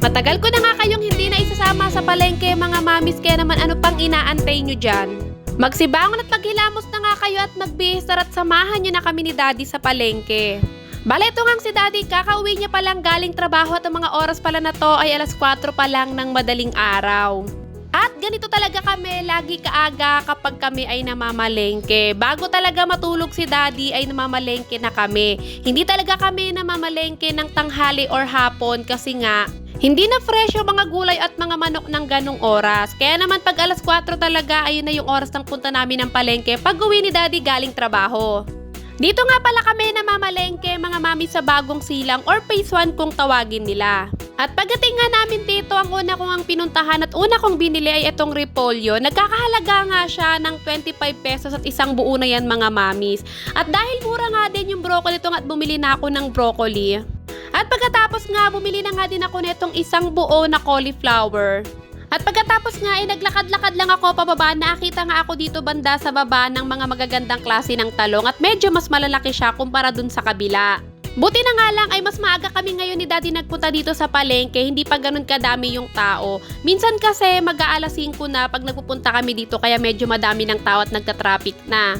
Matagal ko na nga kayong hindi na isasama sa palengke mga mamis kaya naman ano pang inaantay nyo dyan? Magsibangon at maghilamos na nga kayo at magbihis at samahan nyo na kami ni Daddy sa palengke. Bale, ito nga si Daddy, kakauwi niya palang galing trabaho at ang mga oras pala na to ay alas 4 pa lang ng madaling araw. At ganito talaga kami, lagi kaaga kapag kami ay namamalengke. Bago talaga matulog si daddy ay namamalengke na kami. Hindi talaga kami namamalengke ng tanghali or hapon kasi nga hindi na fresh yung mga gulay at mga manok ng ganong oras. Kaya naman pag alas 4 talaga, ayun na yung oras ng punta namin ng palengke pag uwi ni daddy galing trabaho. Dito nga pala kami namamalengke mga mami sa bagong silang or phase 1 kung tawagin nila. At pagdating nga namin dito, ang una kong ang pinuntahan at una kong binili ay itong repolyo. Nagkakahalaga nga siya ng 25 pesos at isang buo na yan mga mamis. At dahil mura nga din yung broccoli ito at bumili na ako ng broccoli. At pagkatapos nga, bumili na nga din ako nitong isang buo na cauliflower. At pagkatapos nga ay naglakad-lakad lang ako pababa, nakita nga ako dito banda sa baba ng mga magagandang klase ng talong at medyo mas malalaki siya kumpara dun sa kabila. Buti na nga lang ay mas maaga kami ngayon ni Daddy nagpunta dito sa palengke, hindi pa ganun kadami yung tao. Minsan kasi mag-aalas 5 na pag nagpupunta kami dito kaya medyo madami ng tao at nagka-traffic na.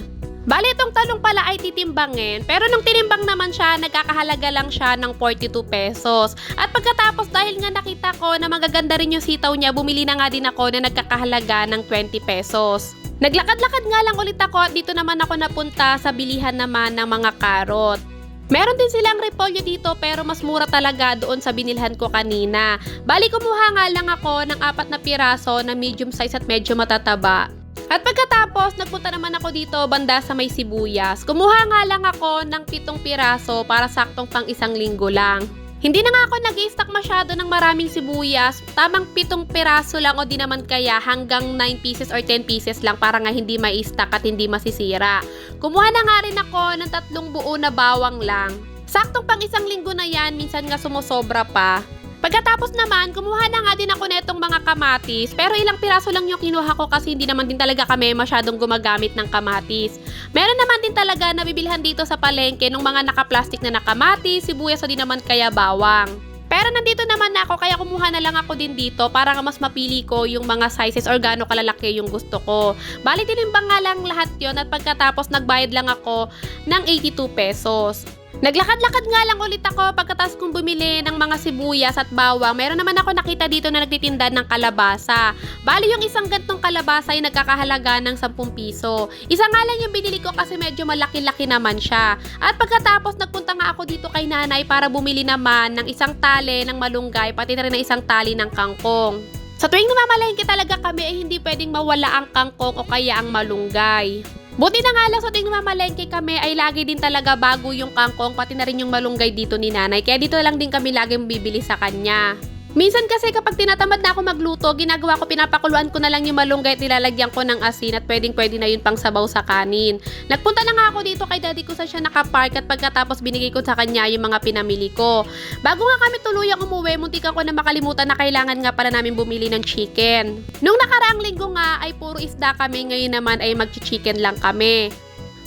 Bali, itong talong pala ay titimbangin. Pero nung tinimbang naman siya, nagkakahalaga lang siya ng 42 pesos. At pagkatapos, dahil nga nakita ko na magaganda rin yung sitaw niya, bumili na nga din ako na nagkakahalaga ng 20 pesos. Naglakad-lakad nga lang ulit ako at dito naman ako napunta sa bilihan naman ng mga karot. Meron din silang repolyo dito pero mas mura talaga doon sa binilhan ko kanina. Bali kumuha nga lang ako ng apat na piraso na medium size at medyo matataba. At pagkatapos, nagpunta naman ako dito banda sa may sibuyas. Kumuha nga lang ako ng pitong piraso para saktong pang isang linggo lang. Hindi na nga ako nag stock masyado ng maraming sibuyas. Tamang pitong piraso lang o di naman kaya hanggang 9 pieces or 10 pieces lang para nga hindi mai-stock at hindi masisira. Kumuha na nga rin ako ng tatlong buo na bawang lang. Saktong pang isang linggo na yan, minsan nga sumusobra pa. Pagkatapos naman, kumuha na nga din ako netong mga kamatis. Pero ilang piraso lang yung kinuha ko kasi hindi naman din talaga kami masyadong gumagamit ng kamatis. Meron naman din talaga nabibilhan dito sa palengke ng mga naka-plastic na nakamatis, sibuyas o di naman kaya bawang. Pero nandito naman na ako kaya kumuha na lang ako din dito para mas mapili ko yung mga sizes or gaano kalalaki yung gusto ko. Bali tinimbang nga lang lahat yon at pagkatapos nagbayad lang ako ng 82 pesos. Naglakad-lakad nga lang ulit ako pagkatapos kong bumili ng mga sibuyas at bawang. Meron naman ako nakita dito na nagtitinda ng kalabasa. Bali yung isang gantong kalabasa ay nagkakahalaga ng 10 piso. Isa nga lang yung binili ko kasi medyo malaki-laki naman siya. At pagkatapos nagpunta nga ako dito kay nanay para bumili naman ng isang tali ng malunggay pati na rin ng isang tali ng kangkong. Sa tuwing namamalengke talaga kami ay hindi pwedeng mawala ang kangkong o kaya ang malunggay. Buti na nga lang sa tuwing namamalengke kami ay lagi din talaga bago yung kangkong pati na rin yung malunggay dito ni nanay. Kaya dito lang din kami laging bibili sa kanya. Minsan kasi kapag tinatamad na ako magluto, ginagawa ko pinapakuluan ko na lang yung malunggay at nilalagyan ko ng asin at pwedeng pwede na yun pang sabaw sa kanin. Nagpunta na nga ako dito kay daddy ko sa siya nakapark at pagkatapos binigay ko sa kanya yung mga pinamili ko. Bago nga kami tuluyang umuwi, muntik ako na makalimutan na kailangan nga pala namin bumili ng chicken. Nung nakaraang linggo nga ay puro isda kami, ngayon naman ay mag-chicken lang kami.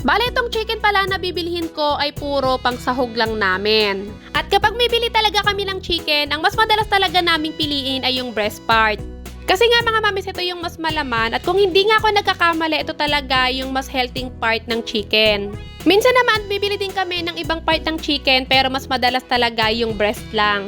Bale, itong chicken pala na bibilhin ko ay puro pang sahog lang namin. At kapag bibili talaga kami ng chicken, ang mas madalas talaga naming piliin ay yung breast part. Kasi nga mga mamis, ito yung mas malaman at kung hindi nga ako nagkakamali, ito talaga yung mas healthy part ng chicken. Minsan naman, bibili din kami ng ibang part ng chicken pero mas madalas talaga yung breast lang.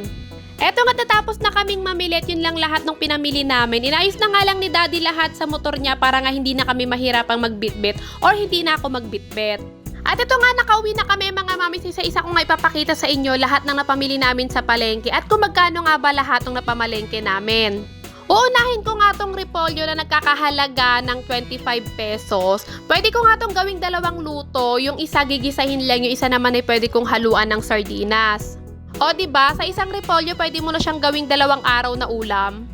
Eto nga natapos na kaming mamilit, yun lang lahat ng pinamili namin. Inayos na nga lang ni daddy lahat sa motor niya para nga hindi na kami mahirapang magbitbit or hindi na ako magbitbit. At ito nga, nakauwi na kami mga mamis. Isa-isa ko nga ipapakita sa inyo lahat ng napamili namin sa palengke at kung magkano nga ba lahat ng napamalengke namin. Uunahin ko nga tong repolyo na nagkakahalaga ng 25 pesos. Pwede ko nga tong gawing dalawang luto. Yung isa gigisahin lang, yung isa naman ay pwede kong haluan ng sardinas. O, ba Sa isang repolyo, pwede mo na siyang gawing dalawang araw na ulam.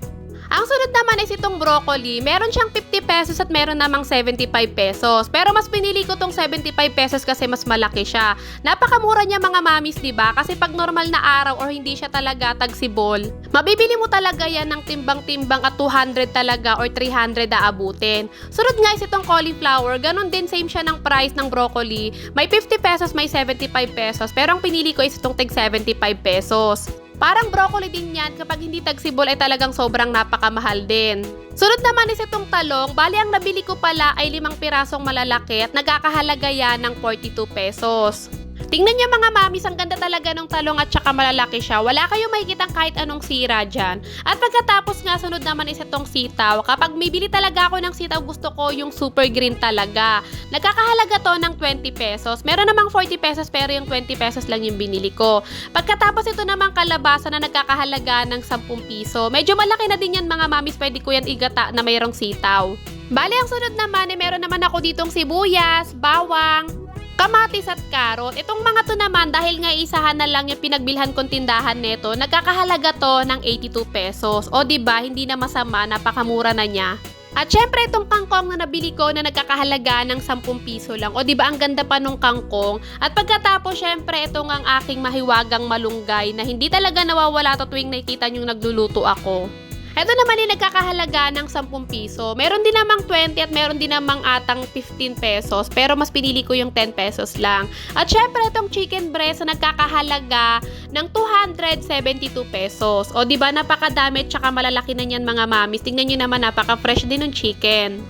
Ang sunod naman is itong broccoli. Meron siyang 50 pesos at meron namang 75 pesos. Pero mas pinili ko tong 75 pesos kasi mas malaki siya. Napakamura niya mga mamis, di ba? Kasi pag normal na araw or hindi siya talaga tagsibol, mabibili mo talaga yan ng timbang-timbang at 200 talaga or 300 aabutin. Sunod nga is itong cauliflower. Ganon din same siya ng price ng broccoli. May 50 pesos, may 75 pesos. Pero ang pinili ko is itong tig 75 pesos. Parang broccoli din yan kapag hindi tagsibol ay talagang sobrang napakamahal din. Sunod naman is itong talong, bali ang nabili ko pala ay limang pirasong malalaki at nagkakahalaga yan ng 42 pesos. Tingnan niyo mga mamis, ang ganda talaga ng talong at saka malalaki siya. Wala kayong makikita kahit anong sira dyan. At pagkatapos nga, sunod naman is itong sitaw. Kapag bibili talaga ako ng sitaw, gusto ko yung super green talaga. Nagkakahalaga to ng 20 pesos. Meron namang 40 pesos pero yung 20 pesos lang yung binili ko. Pagkatapos ito namang kalabasa na nagkakahalaga ng 10 piso. Medyo malaki na din yan mga mamis, pwede ko yan igata na mayroong sitaw. Bali, ang sunod naman, eh, meron naman ako ditong sibuyas, bawang, kamatis at karot. Itong mga to naman, dahil nga isahan na lang yung pinagbilhan kong tindahan neto, nagkakahalaga to ng 82 pesos. O ba hindi na masama, napakamura na niya. At syempre itong kangkong na nabili ko na nagkakahalaga ng 10 piso lang. O ba ang ganda pa nung kangkong? At pagkatapos syempre itong ang aking mahiwagang malunggay na hindi talaga nawawala to tuwing nakikita niyong nagluluto ako. Ito naman ay nagkakahalaga ng 10 piso. Meron din namang 20 at meron din namang atang 15 pesos. Pero mas pinili ko yung 10 pesos lang. At syempre itong chicken breast na nagkakahalaga ng 272 pesos. O di ba napakadami at saka malalaki na niyan mga mamis. Tingnan nyo naman napaka-fresh din ng chicken.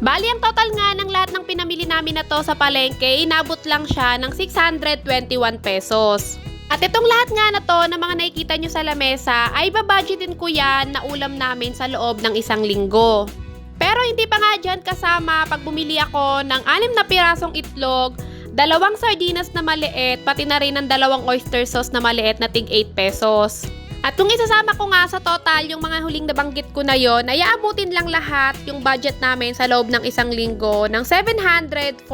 Bali, ang total nga ng lahat ng pinamili namin na to sa palengke, inabot lang siya ng 621 pesos. At itong lahat nga na to na mga nakikita nyo sa lamesa ay babudgetin ko yan na ulam namin sa loob ng isang linggo. Pero hindi pa nga dyan kasama pag bumili ako ng anim na pirasong itlog, dalawang sardinas na maliit, pati na rin ng dalawang oyster sauce na maliit na tig 8 pesos. At kung isasama ko nga sa total yung mga huling nabanggit ko na yon, ay aabutin lang lahat yung budget namin sa loob ng isang linggo ng 747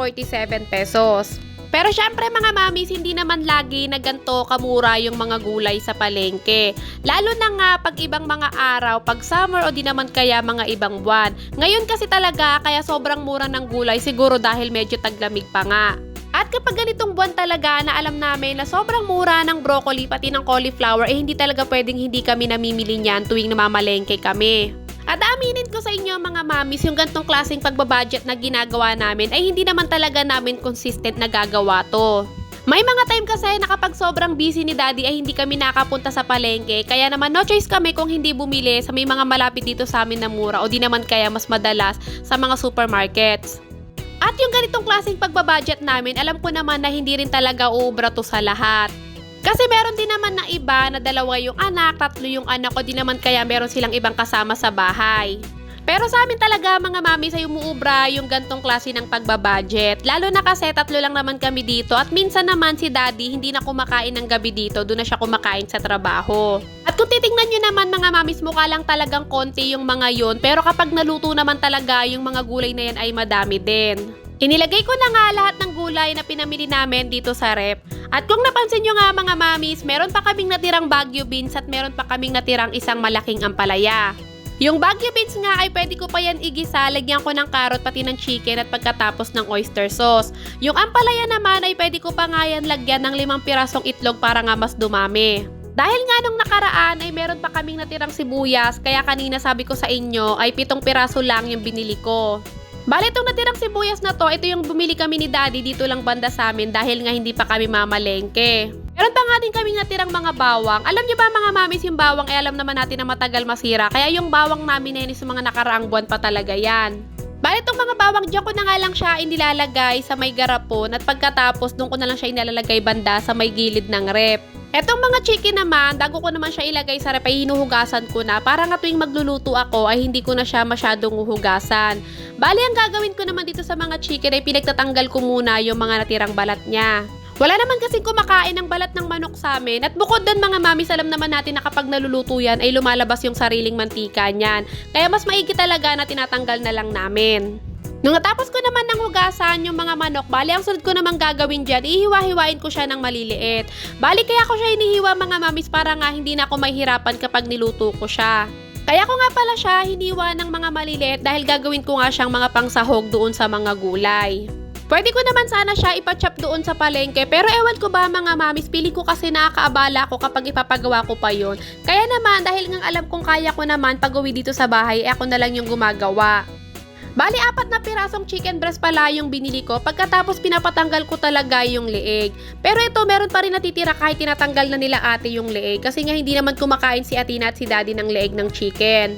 pesos. Pero syempre mga mamis, hindi naman lagi na ganito kamura yung mga gulay sa palengke. Lalo na nga pag ibang mga araw, pag summer o di naman kaya mga ibang buwan. Ngayon kasi talaga, kaya sobrang mura ng gulay siguro dahil medyo taglamig pa nga. At kapag ganitong buwan talaga na alam namin na sobrang mura ng broccoli pati ng cauliflower, eh hindi talaga pwedeng hindi kami namimili niyan tuwing namamalengke kami. At aminin ko sa inyo mga mamis, yung gantong klaseng pagbabudget na ginagawa namin ay hindi naman talaga namin consistent na gagawa to. May mga time kasi na kapag sobrang busy ni daddy ay hindi kami nakapunta sa palengke, kaya naman no choice kami kung hindi bumili sa may mga malapit dito sa amin na mura o di naman kaya mas madalas sa mga supermarkets. At yung ganitong klaseng pagbabudget namin, alam ko naman na hindi rin talaga uubra to sa lahat. Kasi meron din naman na iba na dalawa yung anak, tatlo yung anak ko, di naman kaya meron silang ibang kasama sa bahay. Pero sa amin talaga mga mami sa umuubra yung gantong klase ng pagbabudget. Lalo na kasi tatlo lang naman kami dito at minsan naman si daddy hindi na kumakain ng gabi dito, doon na siya kumakain sa trabaho. At kung titingnan nyo naman mga mamis, mukha lang talagang konti yung mga yon pero kapag naluto naman talaga yung mga gulay na yan ay madami din. Inilagay ko na nga lahat ng gulay na pinamili namin dito sa rep. At kung napansin nyo nga mga mamis, meron pa kaming natirang Baguio beans at meron pa kaming natirang isang malaking ampalaya. Yung Baguio beans nga ay pwede ko pa yan igisa, lagyan ko ng carrot pati ng chicken at pagkatapos ng oyster sauce. Yung ampalaya naman ay pwede ko pa nga yan lagyan ng limang pirasong itlog para nga mas dumami. Dahil nga nung nakaraan ay meron pa kaming natirang sibuyas, kaya kanina sabi ko sa inyo ay pitong piraso lang yung binili ko. Bale, itong natirang sibuyas na to, ito yung bumili kami ni daddy dito lang banda sa amin dahil nga hindi pa kami mamalengke. Meron pa nga din kami natirang mga bawang. Alam niyo ba mga mamis yung bawang, eh alam naman natin na matagal masira. Kaya yung bawang namin na sa mga nakaraang buwan pa talaga yan. Bale, itong mga bawang, dyan ko na nga lang siya inilalagay sa may garapon at pagkatapos doon ko na lang siya inilalagay banda sa may gilid ng rep. Etong mga chicken naman, bago ko naman siya ilagay sa rep ay hinuhugasan ko na para nga tuwing magluluto ako ay hindi ko na siya masyadong huhugasan. Bali, ang gagawin ko naman dito sa mga chicken ay pinagtatanggal ko muna yung mga natirang balat niya. Wala naman kasing kumakain ng balat ng manok sa amin at bukod doon mga mamis alam naman natin na kapag naluluto yan ay lumalabas yung sariling mantika niyan. Kaya mas maigi talaga na tinatanggal na lang namin. Nung natapos ko naman ng hugasan yung mga manok, bali ang sunod ko naman gagawin dyan, ihiwa-hiwain ko siya ng maliliit. Bali kaya ko siya inihiwa mga mamis para nga hindi na ako mahihirapan kapag niluto ko siya. Kaya ko nga pala siya hiniwa ng mga maliliit dahil gagawin ko nga siyang mga pangsahog doon sa mga gulay. Pwede ko naman sana siya ipachop doon sa palengke pero ewan ko ba mga mamis, pili ko kasi nakakaabala ako kapag ipapagawa ko pa yon. Kaya naman dahil nga alam kong kaya ko naman pag uwi dito sa bahay, eh ako na lang yung gumagawa. Bali, apat na pirasong chicken breast pala yung binili ko pagkatapos pinapatanggal ko talaga yung leeg. Pero ito, meron pa rin natitira kahit tinatanggal na nila ate yung leeg kasi nga hindi naman kumakain si Atina at si Daddy ng leeg ng chicken.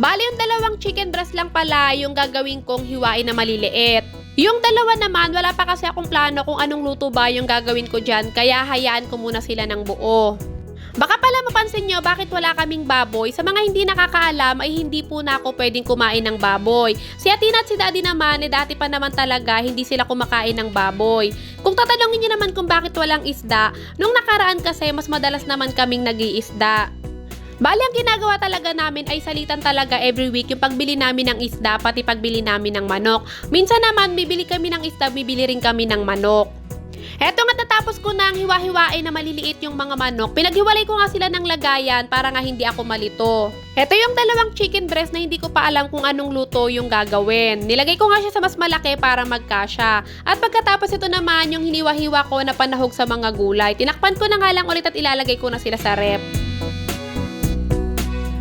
Bali, yung dalawang chicken breast lang pala yung gagawin kong hiwain na maliliit. Yung dalawa naman, wala pa kasi akong plano kung anong luto ba yung gagawin ko dyan, kaya hayaan ko muna sila ng buo. Mapansin nyo bakit wala kaming baboy. Sa mga hindi nakakaalam ay hindi po na ako pwedeng kumain ng baboy. Si Atina at si Daddy naman, eh dati pa naman talaga hindi sila kumakain ng baboy. Kung tatanungin nyo naman kung bakit walang isda, nung nakaraan kasi mas madalas naman kaming nag-iisda. Bali, ang ginagawa talaga namin ay salitan talaga every week yung pagbili namin ng isda, pati pagbili namin ng manok. Minsan naman, bibili kami ng isda, bibili rin kami ng manok. Eto nga natapos ko na ang hiwa-hiwain na maliliit yung mga manok. Pinaghiwalay ko nga sila ng lagayan para nga hindi ako malito. Eto yung dalawang chicken breast na hindi ko pa alam kung anong luto yung gagawin. Nilagay ko nga siya sa mas malaki para magkasya. At pagkatapos ito naman yung hiniwa-hiwa ko na panahog sa mga gulay. Tinakpan ko na nga lang ulit at ilalagay ko na sila sa rep.